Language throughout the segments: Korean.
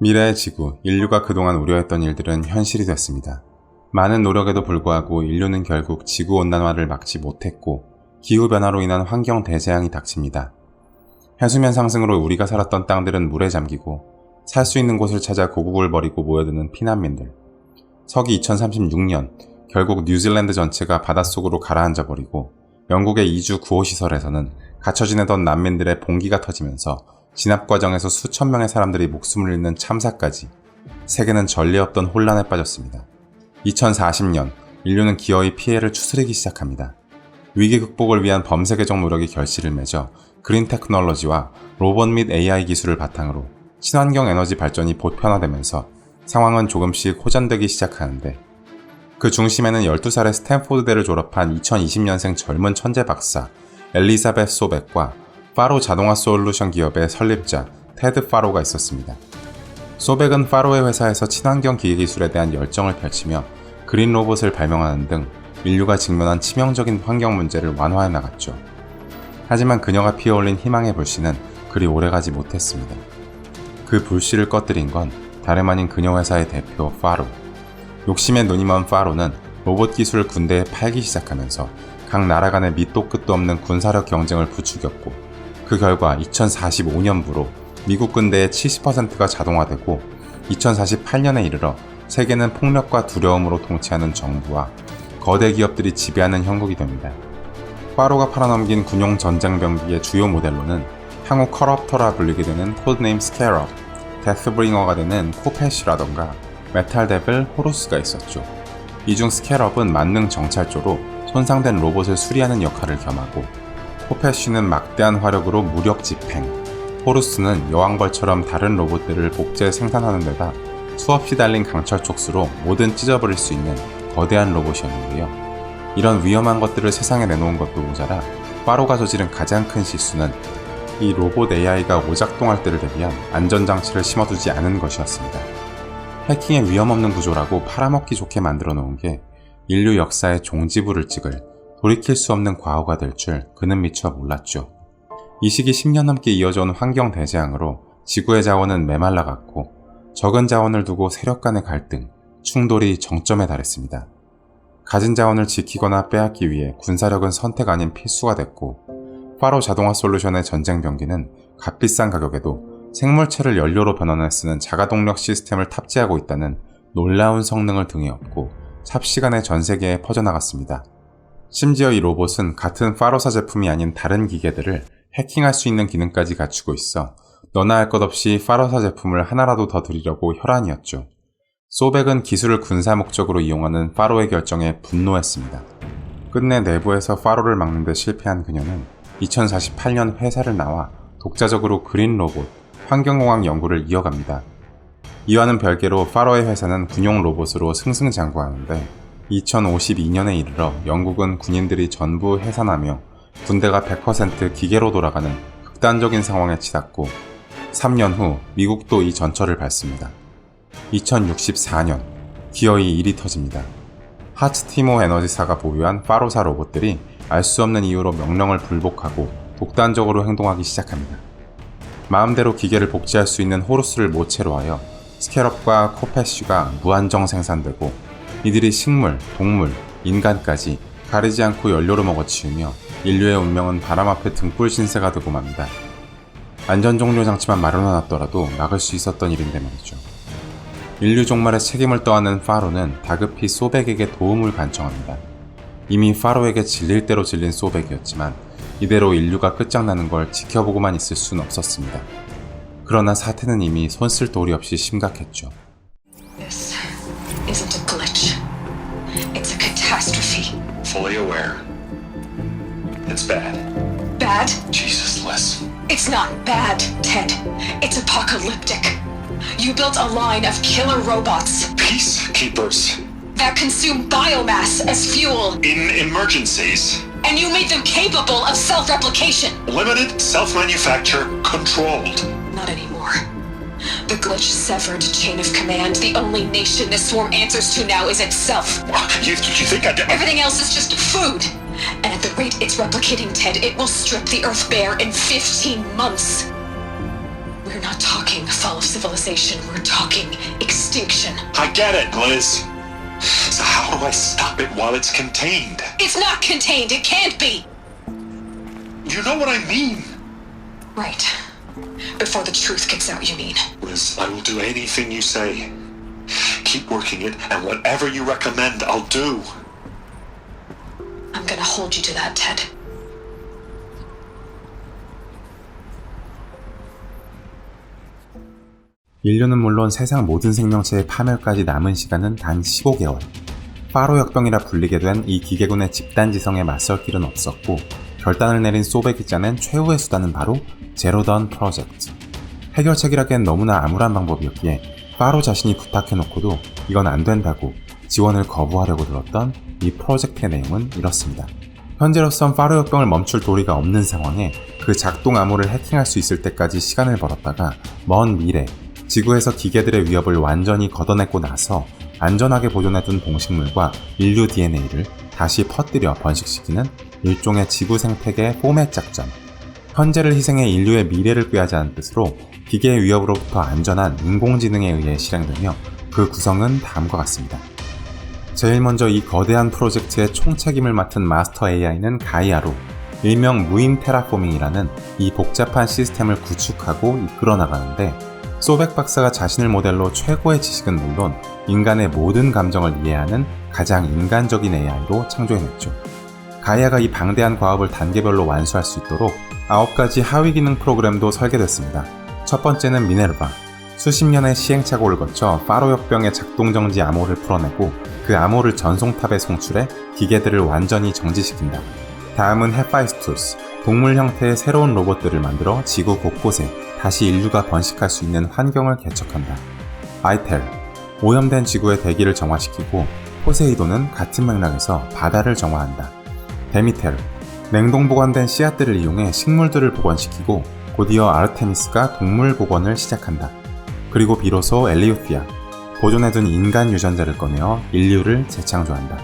미래의 지구, 인류가 그동안 우려했던 일들은 현실이 됐습니다. 많은 노력에도 불구하고 인류는 결국 지구온난화를 막지 못했고, 기후변화로 인한 환경 대재앙이 닥칩니다. 해수면 상승으로 우리가 살았던 땅들은 물에 잠기고, 살 수 있는 곳을 찾아 고국을 버리고 모여드는 피난민들. 서기 2036년, 결국 뉴질랜드 전체가 바닷속으로 가라앉아 버리고, 영국의 이주 구호시설에서는 갇혀 지내던 난민들의 봉기가 터지면서 진압 과정에서 수천 명의 사람들이 목숨을 잃는 참사까지 세계는 전례 없던 혼란에 빠졌습니다. 2040년 인류는 기어이 피해를 추스르기 시작합니다. 위기 극복을 위한 범세계적 노력이 결실을 맺어 그린 테크놀로지와 로봇 및 AI 기술을 바탕으로 친환경 에너지 발전이 보편화되면서 상황은 조금씩 호전되기 시작하는데 그 중심에는 12살의 스탠포드대를 졸업한 2020년생 젊은 천재 박사 엘리자베스 소백과 파로 자동화 솔루션 기업의 설립자 테드 파로가 있었습니다. 소백은 파로의 회사에서 친환경 기계 기술에 대한 열정을 펼치며 그린 로봇을 발명하는 등 인류가 직면한 치명적인 환경 문제를 완화해 나갔죠. 하지만 그녀가 피어올린 희망의 불씨는 그리 오래가지 못했습니다. 그 불씨를 꺼뜨린 건 다름 아닌 그녀 회사의 대표 파로. 욕심에 눈이 먼 파로는 로봇 기술을 군대에 팔기 시작하면서 각 나라 간의 밑도 끝도 없는 군사력 경쟁을 부추겼고 그 결과 2045년부로 미국 군대의 70%가 자동화되고 2048년에 이르러 세계는 폭력과 두려움으로 통치하는 정부와 거대 기업들이 지배하는 형국이 됩니다. 파로가 팔아넘긴 군용 전장병기의 주요 모델로는 향후 커럽터라 불리게 되는 코드네임 스캐럽, 데스브링어가 되는 코펫이라던가 메탈 데블 호루스가 있었죠. 이중 스캐럽은 만능 정찰조로 손상된 로봇을 수리하는 역할을 겸하고 코펫쉬는 막대한 화력으로 무력 집행, 호루스는 여왕벌처럼 다른 로봇들을 복제 생산하는 데다 수없이 달린 강철 촉수로 뭐든 찢어버릴 수 있는 거대한 로봇이었는데요. 이런 위험한 것들을 세상에 내놓은 것도 모자라 파로가 저지른 가장 큰 실수는 이 로봇 AI가 오작동할 때를 대비한 안전장치를 심어두지 않은 것이었습니다. 해킹의 위험 없는 구조라고 팔아먹기 좋게 만들어 놓은 게 인류 역사의 종지부를 찍을 돌이킬 수 없는 과오가 될 줄 그는 미처 몰랐죠. 이 시기 10년 넘게 이어져온 환경 대재앙으로 지구의 자원은 메말라갔고 적은 자원을 두고 세력 간의 갈등, 충돌이 정점에 달했습니다. 가진 자원을 지키거나 빼앗기 위해 군사력은 선택 아닌 필수가 됐고 파로 자동화 솔루션의 전쟁 병기는 값비싼 가격에도 생물체를 연료로 변환해 쓰는 자가동력 시스템을 탑재하고 있다는 놀라운 성능을 등에 업고 삽시간에 전 세계에 퍼져나갔습니다. 심지어 이 로봇은 같은 파로사 제품이 아닌 다른 기계들을 해킹할 수 있는 기능까지 갖추고 있어 너나 할 것 없이 파로사 제품을 하나라도 더 드리려고 혈안이었죠. 소백은 기술을 군사 목적으로 이용하는 파로의 결정에 분노했습니다. 끝내 내부에서 파로를 막는 데 실패한 그녀는 2048년 회사를 나와 독자적으로 그린 로봇, 환경공학 연구를 이어갑니다. 이와는 별개로 파로의 회사는 군용 로봇으로 승승장구하는데 2052년에 이르러 영국은 군인들이 전부 해산하며 군대가 100% 기계로 돌아가는 극단적인 상황에 치닫고 3년 후 미국도 이 전철을 밟습니다. 2064년 기어이 일이 터집니다. 하츠티모 에너지사가 보유한 파로사 로봇들이 알 수 없는 이유로 명령을 불복하고 독단적으로 행동하기 시작합니다. 마음대로 기계를 복제할 수 있는 호루스를 모체로 하여 스캐럽과 코페쉬가 무한정 생산되고 이들이 식물, 동물, 인간까지 가리지 않고 연료로 먹어치우며 인류의 운명은 바람 앞에 등불 신세가 되고 맙니다. 안전 종료 장치만 마련해놨더라도 막을 수 있었던 일인데 말이죠. 인류 종말의 책임을 떠안는 파로는 다급히 소백에게 도움을 간청합니다. 이미 파로에게 질릴 대로 질린 소백이었지만 이대로 인류가 끝장나는 걸 지켜보고만 있을 순 없었습니다. 그러나 사태는 이미 손쓸 도리 없이 심각했죠. It's bad. Bad? Jesus, Liz. It's not bad, Ted. It's apocalyptic. You built a line of killer robots Peacekeepers. that consume biomass as fuel, In emergencies. and you made them capable of self replication. Limited, self manufacture, controlled. Not anymore. The glitch severed chain of command. The only nation this swarm answers to now is itself. You, you think I'd. Everything else is just food. The rate it's replicating, Ted, it will strip the Earth bare in 15 months. We're not talking fall of civilization, we're talking extinction. I get it, Liz. So how do I stop it while it's contained? It's not contained, it can't be! You know what I mean. Right. Before the truth gets out, you mean? Liz, I will do anything you say. Keep working it, and whatever you recommend, I'll do. I'm gonna hold you to that, Ted. 인류는 물론 세상 모든 생명체의 파멸까지 남은 시간은 단 15개월. 파로 혁병이라 불리게 된 이 기계군의 집단 지성에 맞설 길은 없었고 결단을 내린 짜낸 최후의 수단은 바로 제로던 프로젝트. 해결책이라기엔 너무나 암울한 방법이었기에 파로 자신이 부탁해놓고도 이건 안 된다고 지원을 거부하려고 들었던 이 프로젝트의 내용은 이렇습니다. 현재로선 파로 혁병을 멈출 도리가 없는 상황에 그 작동 암호를 해킹할 수 있을 때까지 시간을 벌었다가 먼 미래 지구에서 기계들의 위협을 완전히 걷어내고 나서 안전하게 보존해둔 동식물과 인류 DNA를 다시 퍼뜨려 번식시키는 일종의 지구 생태계 포맷 작전. 현재를 희생해 인류의 미래를 꾀하자는 뜻으로 기계의 위협으로부터 안전한 인공지능에 의해 실행되며 그 구성은 다음과 같습니다. 제일 먼저 이 거대한 프로젝트의 총책임을 맡은 마스터 AI는 가이아로 일명 무인 테라포밍이라는 이 복잡한 시스템을 구축하고 이끌어 나가는데 소백 박사가 자신을 모델로 최고의 지식은 물론 인간의 모든 감정을 이해하는 가장 인간적인 AI로 창조해냈죠. 가이아가 이 방대한 과업을 단계별로 완수할 수 있도록 9가지 하위 기능 프로그램도 설계됐습니다. 첫 번째는 미네르바. 수십 년의 시행착오를 거쳐 파로 혁병의 작동 정지 암호를 풀어내고 그 암호를 전송탑에 송출해 기계들을 완전히 정지시킨다. 다음은 헤파이스투스. 동물 형태의 새로운 로봇들을 만들어 지구 곳곳에 다시 인류가 번식할 수 있는 환경을 개척한다. 아이텔. 오염된 지구의 대기를 정화시키고 포세이돈은 같은 맥락에서 바다를 정화한다. 데미테르. 냉동 보관된 씨앗들을 이용해 식물들을 복원시키고 곧이어 아르테미스가 동물 복원을 시작한다. 그리고 비로소 엘리오피아. 보존해둔 인간 유전자를 꺼내어 인류를 재창조한다.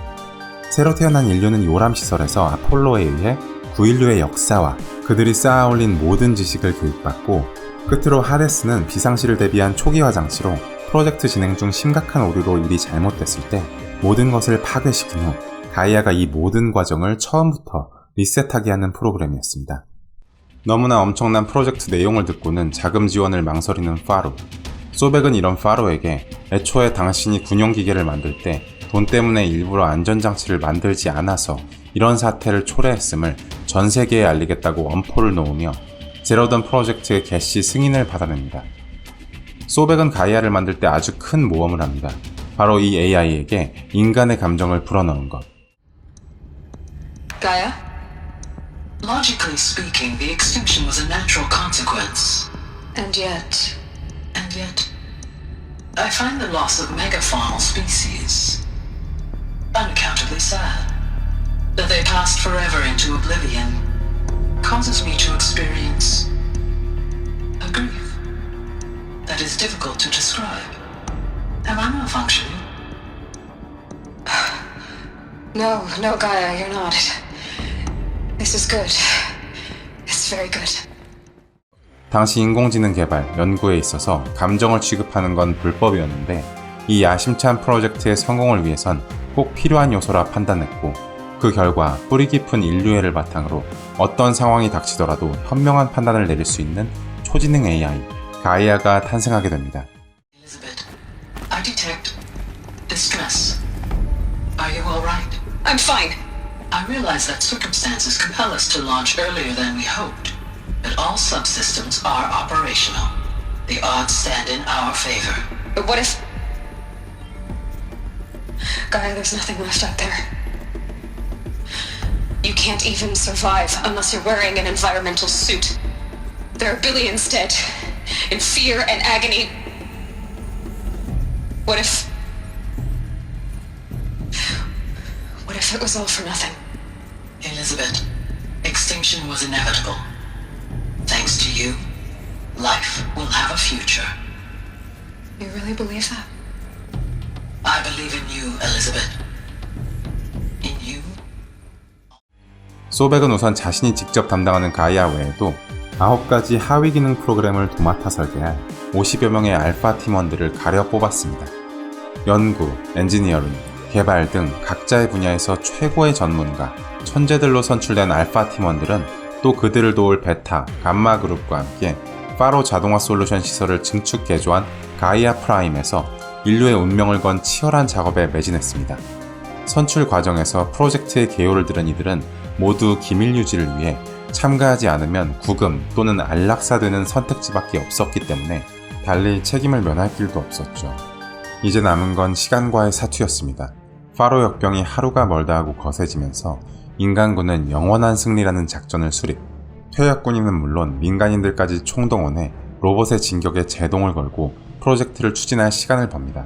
새로 태어난 인류는 요람시설에서 아폴로에 의해 구인류의 역사와 그들이 쌓아올린 모든 지식을 교육받고 끝으로 하데스는 비상시를 대비한 초기화 장치로 프로젝트 진행 중 심각한 오류로 일이 잘못됐을 때 모든 것을 파괴시킨 후 가이아가 이 모든 과정을 처음부터 리셋하게 하는 프로그램이었습니다. 너무나 엄청난 프로젝트 내용을 듣고는 자금 지원을 망설이는 파로. 소백은 이런 파로에게 애초에 당신이 군용 기계를 만들 때 돈 때문에 일부러 안전장치를 만들지 않아서 이런 사태를 초래했음을 전 세계에 알리겠다고 엄포를 놓으며 제로던 프로젝트의 개시 승인을 받아냅니다. 소백은 가이아를 만들 때 아주 큰 모험을 합니다. 바로 이 AI에게 인간의 감정을 불어넣은 것. Gaia? Logically speaking, the extinction was a natural consequence. And yet. And yet, I find the loss of megafaunal species unaccountably sad. That they passed forever into oblivion causes me to experience a grief that is difficult to describe. Am I malfunctioning? No, no, Gaia, you're not. This is good. It's very good. 당시 인공지능 개발, 연구에 있어서 감정을 취급하는 건 불법이었는데 이 야심찬 프로젝트의 성공을 위해선 꼭 필요한 요소라 판단했고 그 결과 뿌리 깊은 인류애를 바탕으로 어떤 상황이 닥치더라도 현명한 판단을 내릴 수 있는 초지능 AI 가이아가 탄생하게 됩니다. I realize that circumstances compel us to launch earlier than we hoped, but all subsystems are operational. The odds stand in our favor. But what if. Gaia, there's nothing left out there. You can't even survive unless you're wearing an environmental suit. There are billions dead in fear and agony. What if. What if it was all for nothing? Elizabeth, extinction was inevitable. Thanks to you, life will have a future. You really believe that? I believe in you, Elizabeth. In you? 소백은 우선 자신이 직접 담당하는 가이아 외에도 9가지 하위 기능 프로그램을 도맡아 설계한 50여 명의 알파 팀원들을 가려 뽑았습니다. 연구, 엔지니어링, 개발 등 각자의 분야에서 최고의 전문가, 천재들로 선출된 알파 팀원들은 또 그들을 도울 베타, 감마 그룹과 함께 파로 자동화 솔루션 시설을 증축 개조한 가이아 프라임에서 인류의 운명을 건 치열한 작업에 매진했습니다. 선출 과정에서 프로젝트의 개요를 들은 이들은 모두 기밀 유지를 위해 참가하지 않으면 구금 또는 안락사되는 선택지밖에 없었기 때문에 달리 책임을 면할 길도 없었죠. 이제 남은 건 시간과의 사투였습니다. 파로 역병이 하루가 멀다 하고 거세지면서 인간군은 영원한 승리라는 작전을 수립. 퇴역군인은 물론 민간인들까지 총동원해 로봇의 진격에 제동을 걸고 프로젝트를 추진할 시간을 법니다.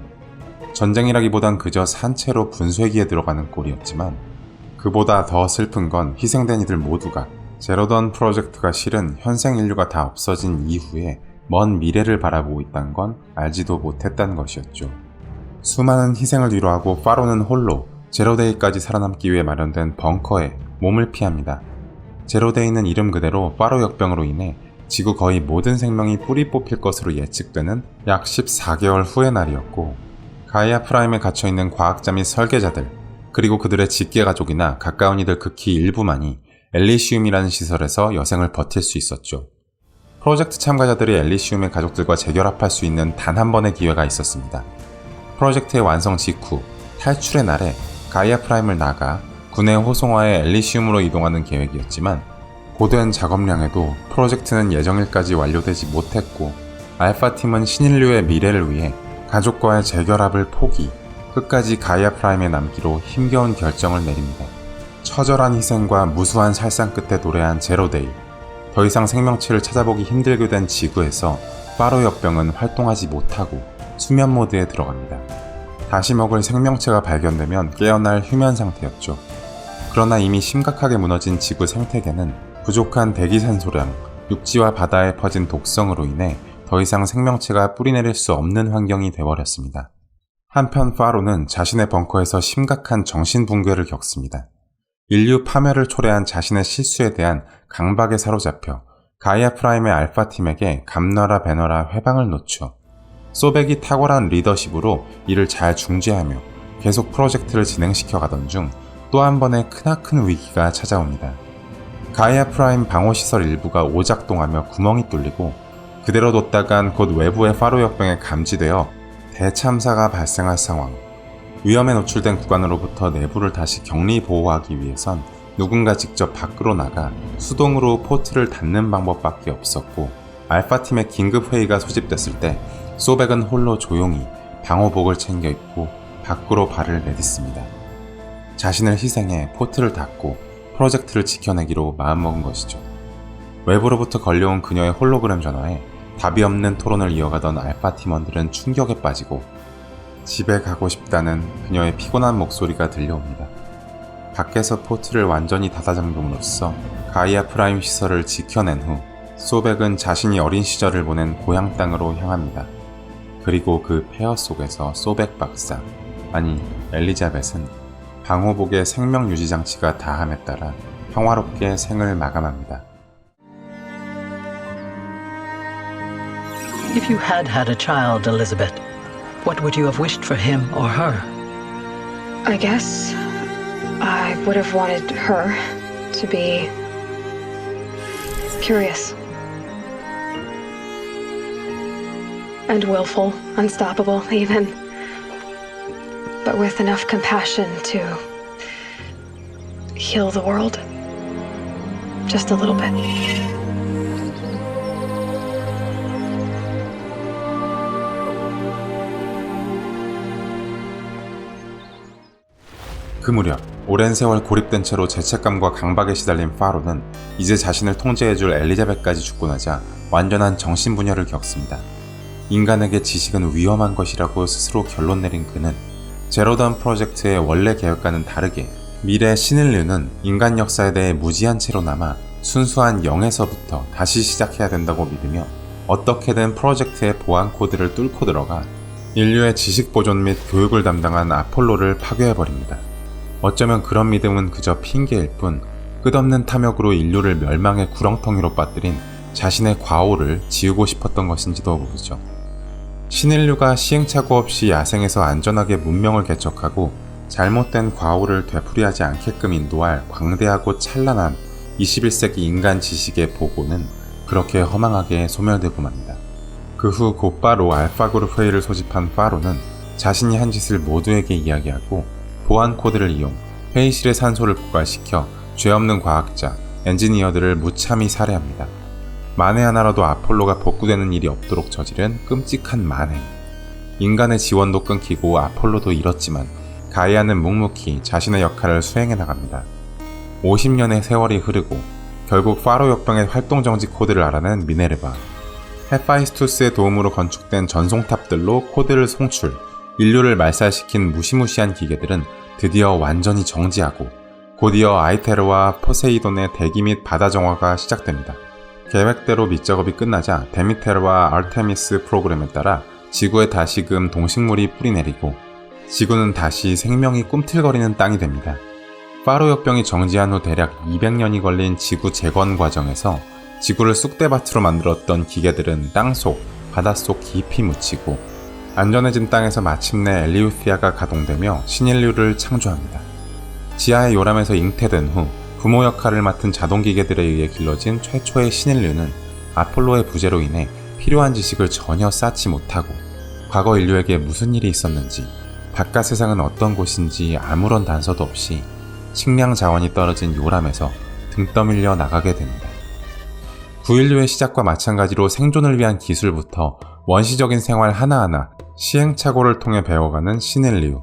전쟁이라기보단 그저 산채로 분쇄기에 들어가는 꼴이었지만 그보다 더 슬픈 건 희생된 이들 모두가 제로던 프로젝트가 실은 현생 인류가 다 없어진 이후에 먼 미래를 바라보고 있다는 건 알지도 못했다는 것이었죠. 수많은 희생을 뒤로하고 파로는 홀로 제로데이까지 살아남기 위해 마련된 벙커에 몸을 피합니다. 제로데이는 이름 그대로 파로 역병으로 인해 지구 거의 모든 생명이 뿌리 뽑힐 것으로 예측되는 약 14개월 후의 날이었고 가이아 프라임에 갇혀 있는 과학자 및 설계자들 그리고 그들의 직계 가족이나 가까운 이들 극히 일부만이 엘리시움이라는 시설에서 여생을 버틸 수 있었죠. 프로젝트 참가자들이 엘리시움의 가족들과 재결합할 수 있는 단 한 번의 기회가 있었습니다. 프로젝트의 완성 직후 탈출의 날에 가이아 프라임을 나가 군의 호송화에 엘리시움으로 이동하는 계획이었지만 고된 작업량에도 프로젝트는 예정일까지 완료되지 못했고 알파팀은 신인류의 미래를 위해 가족과의 재결합을 포기, 끝까지 가이아 프라임에 남기로 힘겨운 결정을 내립니다. 처절한 희생과 무수한 살상 끝에 도래한 제로데이. 더 이상 생명체를 찾아보기 힘들게 된 지구에서 파로 역병은 활동하지 못하고 수면 모드에 들어갑니다. 다시 먹을 생명체가 발견되면 깨어날 휴면 상태였죠. 그러나 이미 심각하게 무너진 지구 생태계는 부족한 대기산소량, 육지와 바다에 퍼진 독성으로 인해 더 이상 생명체가 뿌리내릴 수 없는 환경이 되어버렸습니다. 한편 파로는 자신의 벙커에서 심각한 정신 붕괴를 겪습니다. 인류 파멸을 초래한 자신의 실수에 대한 강박에 사로잡혀 가이아 프라임의 알파 팀에게 감너라 배너라 회방을 놓죠. 소백이 탁월한 리더십으로 이를 잘 중재하며 계속 프로젝트를 진행시켜 가던 중 또 한 번의 크나큰 위기가 찾아옵니다. 가이아 프라임 방어시설 일부가 오작동하며 구멍이 뚫리고 그대로 뒀다간 곧 외부의 파로 역병에 감지되어 대참사가 발생할 상황. 위험에 노출된 구간으로부터 내부를 다시 격리 보호하기 위해선 누군가 직접 밖으로 나가 수동으로 포트를 닫는 방법밖에 없었고 알파팀의 긴급회의가 소집됐을 때 소백은 홀로 조용히 방호복을 챙겨 입고 밖으로 발을 내딛습니다. 자신을 희생해 포트를 닫고 프로젝트를 지켜내기로 마음먹은 것이죠. 외부로부터 걸려온 그녀의 홀로그램 전화에 답이 없는 토론을 이어가던 알파 팀원들은 충격에 빠지고 집에 가고 싶다는 그녀의 피곤한 목소리가 들려옵니다. 밖에서 포트를 완전히 닫아 잠금으로써 가이아 프라임 시설을 지켜낸 후 소백은 자신이 어린 시절을 보낸 고향 땅으로 향합니다. 그리고 그 폐허 속에서 소백 박사, 아니 엘리자벳은 방호복의 생명 유지 장치가 다함에 따라 평화롭게 생을 마감합니다. If you had had a child, Elizabeth, what would you have wished for him or her? I guess I would have wanted her to be curious and willful, unstoppable, even, but with enough compassion to heal the world just a little bit. 그 무렵 오랜 세월 고립된 채로 죄책감과 강박에 시달린 파로는 이제 자신을 통제해줄 엘리자벳까지 죽고 나자 완전한 정신분열을 겪습니다. 인간에게 지식은 위험한 것이라고 스스로 결론 내린 그는 제로던 프로젝트의 원래 계획과는 다르게 미래 신인류는 인간 역사에 대해 무지한 채로 남아 순수한 0에서부터 다시 시작해야 된다고 믿으며 어떻게든 프로젝트의 보안 코드를 뚫고 들어가 인류의 지식 보존 및 교육을 담당한 아폴로를 파괴해버립니다. 어쩌면 그런 믿음은 그저 핑계일 뿐 끝없는 탐욕으로 인류를 멸망의 구렁텅이로 빠뜨린 자신의 과오를 지우고 싶었던 것인지도 모르죠. 신인류가 시행착오 없이 야생에서 안전하게 문명을 개척하고 잘못된 과오를 되풀이하지 않게끔 인도할 광대하고 찬란한 21세기 인간 지식의 보고는 그렇게 허망하게 소멸되고 맙니다. 그 후 곧바로 알파그룹 회의를 소집한 파로는 자신이 한 짓을 모두에게 이야기하고 보안 코드를 이용 회의실의 산소를 고갈시켜 죄 없는 과학자, 엔지니어들을 무참히 살해합니다. 만에 하나라도 아폴로가 복구되는 일이 없도록 저지른 끔찍한 만행. 인간의 지원도 끊기고 아폴로도 잃었지만 가이아는 묵묵히 자신의 역할을 수행해 나갑니다. 50년의 세월이 흐르고 결국 파로 역병의 활동 정지 코드를 알아낸 미네르바. 헤파이스투스의 도움으로 건축된 전송탑들로 코드를 송출, 인류를 말살시킨 무시무시한 기계들은 드디어 완전히 정지하고 곧이어 아이테르와 포세이돈의 대기 및 바다 정화가 시작됩니다. 계획대로 밑작업이 끝나자 데미테르와 아르테미스 프로그램에 따라 지구에 다시금 동식물이 뿌리내리고 지구는 다시 생명이 꿈틀거리는 땅이 됩니다. 파로 역병이 정지한 후 대략 200년이 걸린 지구 재건 과정에서 지구를 쑥대밭으로 만들었던 기계들은 땅속, 바닷속 깊이 묻히고 안전해진 땅에서 마침내 엘리우피아가 가동되며 신인류를 창조합니다. 지하의 요람에서 잉태된 후 부모 역할을 맡은 자동기계들에 의해 길러진 최초의 신인류는 아폴로의 부재로 인해 필요한 지식을 전혀 쌓지 못하고 과거 인류에게 무슨 일이 있었는지 바깥 세상은 어떤 곳인지 아무런 단서도 없이 식량 자원이 떨어진 요람에서 등 떠밀려 나가게 됩니다. 구인류의 시작과 마찬가지로 생존을 위한 기술부터 원시적인 생활 하나하나 시행착오를 통해 배워가는 신인류.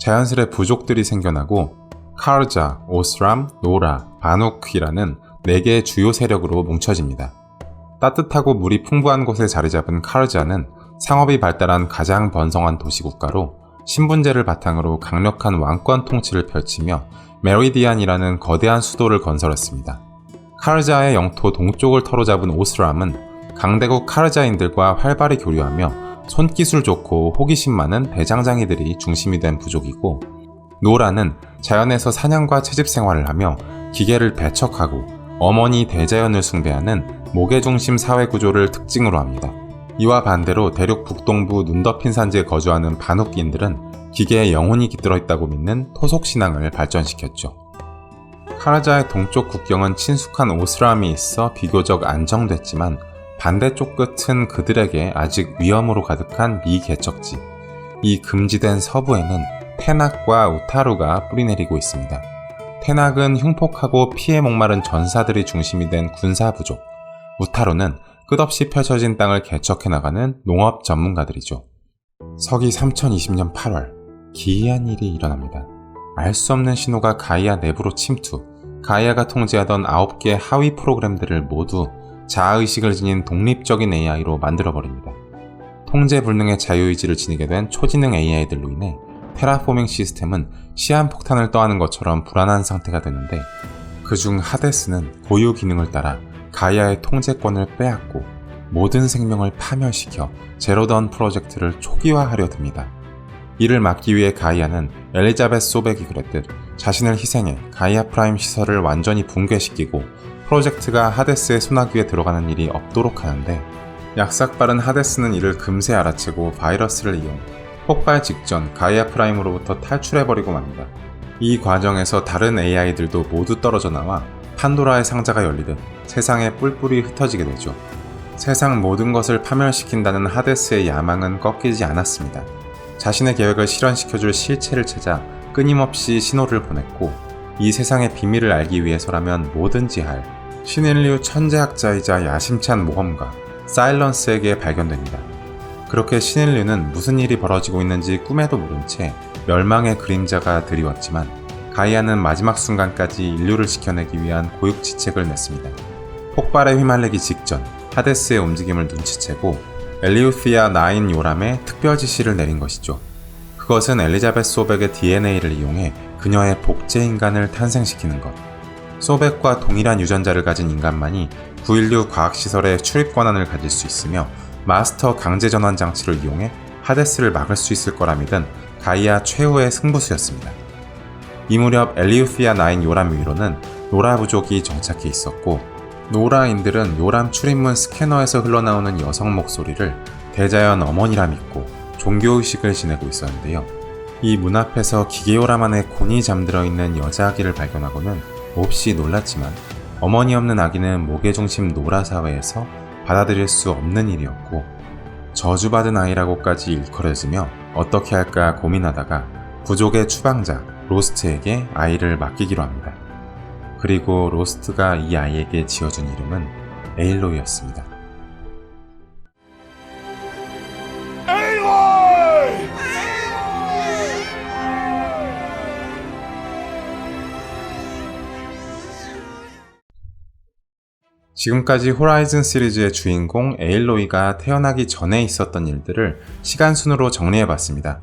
자연스레 부족들이 생겨나고 카르자, 오스람, 노라, 바누크이라는 4개의 주요 세력으로 뭉쳐집니다. 따뜻하고 물이 풍부한 곳에 자리 잡은 카르자는 상업이 발달한 가장 번성한 도시국가로 신분제를 바탕으로 강력한 왕권 통치를 펼치며 메리디안이라는 거대한 수도를 건설했습니다. 카르자의 영토 동쪽을 터로잡은 오스람은 강대국 카르자인들과 활발히 교류하며 손기술 좋고 호기심 많은 대장장이들이 중심이 된 부족이고 노라는 자연에서 사냥과 채집 생활을 하며 기계를 배척하고 어머니 대자연을 숭배하는 목의 중심 사회 구조를 특징으로 합니다. 이와 반대로 대륙 북동부 눈 덮인 산지에 거주하는 바누끼인들은 기계에 영혼이 깃들어 있다고 믿는 토속 신앙을 발전시켰죠. 카라자의 동쪽 국경은 친숙한 오스람이 있어 비교적 안정됐지만 반대쪽 끝은 그들에게 아직 위험으로 가득한 미개척지. 이 금지된 서부에는 테낙과 우타루가 뿌리내리고 있습니다. 테낙은 흉폭하고 피해 목마른 전사들이 중심이 된 군사 부족. 우타루는 끝없이 펼쳐진 땅을 개척해 나가는 농업 전문가들이죠. 서기 3020년 8월, 기이한 일이 일어납니다. 알 수 없는 신호가 가이아 내부로 침투, 가이아가 통제하던 9개 하위 프로그램들을 모두 자아의식을 지닌 독립적인 AI로 만들어버립니다. 통제 불능의 자유의지를 지니게 된 초지능 AI들로 인해 테라포밍 시스템은 시한폭탄을 떠하는 것처럼 불안한 상태가 되는데 그중 하데스는 고유 기능을 따라 가이아의 통제권을 빼앗고 모든 생명을 파멸시켜 제로던 프로젝트를 초기화하려 듭니다. 이를 막기 위해 가이아는 엘리자베스 소백이 그랬듯 자신을 희생해 가이아 프라임 시설을 완전히 붕괴시키고 프로젝트가 하데스의 소나기에 들어가는 일이 없도록 하는데 약삭 빠른 하데스는 이를 금세 알아채고 바이러스를 이용 폭발 직전 가이아 프라임으로부터 탈출해버리고 맙니다. 이 과정에서 다른 AI들도 모두 떨어져 나와 판도라의 상자가 열리듯 세상에 뿔뿔이 흩어지게 되죠. 세상 모든 것을 파멸시킨다는 하데스의 야망은 꺾이지 않았습니다. 자신의 계획을 실현시켜줄 실체를 찾아 끊임없이 신호를 보냈고 이 세상의 비밀을 알기 위해서라면 뭐든지 할 신인류 천재학자이자 야심찬 모험가 사일런스에게 발견됩니다. 그렇게 신인류는 무슨 일이 벌어지고 있는지 꿈에도 모른 채 멸망의 그림자가 드리웠지만 가이아는 마지막 순간까지 인류를 지켜내기 위한 고육지책을 냈습니다. 폭발에 휘말리기 직전 하데스의 움직임을 눈치채고 엘리우피아 나인 요람에 특별 지시를 내린 것이죠. 그것은 엘리자베스 소백의 DNA를 이용해 그녀의 복제 인간을 탄생시키는 것. 소백과 동일한 유전자를 가진 인간만이 916 과학시설의 출입 권한을 가질 수 있으며 마스터 강제 전환 장치를 이용해 하데스를 막을 수 있을 거라 믿은 가이아 최후의 승부수였습니다. 이 무렵 엘리우피아 나인 요람 위로는 노라 부족이 정착해 있었고 노라인들은 요람 출입문 스캐너에서 흘러나오는 여성 목소리를 대자연 어머니라 믿고 종교의식을 지내고 있었는데요. 이 문 앞에서 기계요람 안에 곤히 잠들어 있는 여자 아기를 발견하고는 몹시 놀랐지만 어머니 없는 아기는 모계중심 노라 사회에서 받아들일 수 없는 일이었고 저주받은 아이라고까지 일컬어지며 어떻게 할까 고민하다가 부족의 추방자 로스트에게 아이를 맡기기로 합니다. 그리고 로스트가 이 아이에게 지어준 이름은 에일로이였습니다. 지금까지 호라이즌 시리즈의 주인공 에일로이가 태어나기 전에 있었던 일들을 시간순으로 정리해봤습니다.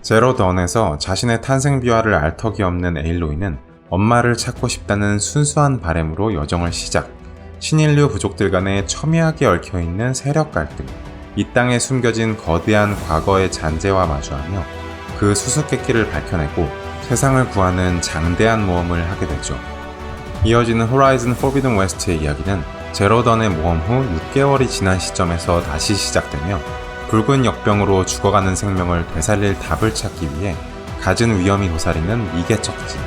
제로 던에서 자신의 탄생 비화를 알 턱이 없는 에일로이는 엄마를 찾고 싶다는 순수한 바램으로 여정을 시작. 신인류 부족들 간에 첨예하게 얽혀있는 세력 갈등, 이 땅에 숨겨진 거대한 과거의 잔재와 마주하며 그 수수께끼를 밝혀내고 세상을 구하는 장대한 모험을 하게 되죠. 이어지는 호라이즌 포비든 웨스트의 이야기는 제로던의 모험 후 6개월이 지난 시점에서 다시 시작되며 붉은 역병으로 죽어가는 생명을 되살릴 답을 찾기 위해 갖은 위험이 도사리는 미개척지,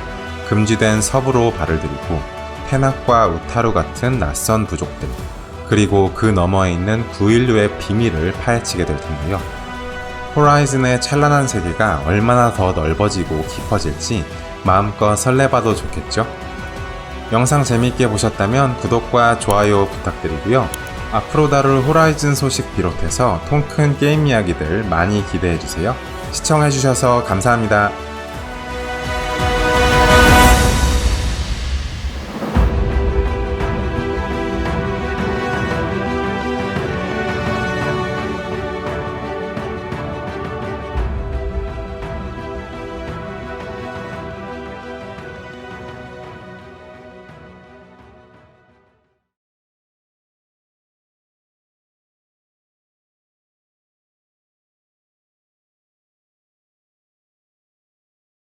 금지된 섭으로 발을 들이고 테낙과 우타루 같은 낯선 부족들, 그리고 그 너머에 있는 구인류의 비밀을 파헤치게 될 텐데요. 호라이즌의 찬란한 세계가 얼마나 더 넓어지고 깊어질지 마음껏 설레봐도 좋겠죠? 영상 재밌게 보셨다면 구독과 좋아요 부탁드리고요. 앞으로 다룰 호라이즌 소식 비롯해서 통큰 게임 이야기들 많이 기대해주세요. 시청해주셔서 감사합니다.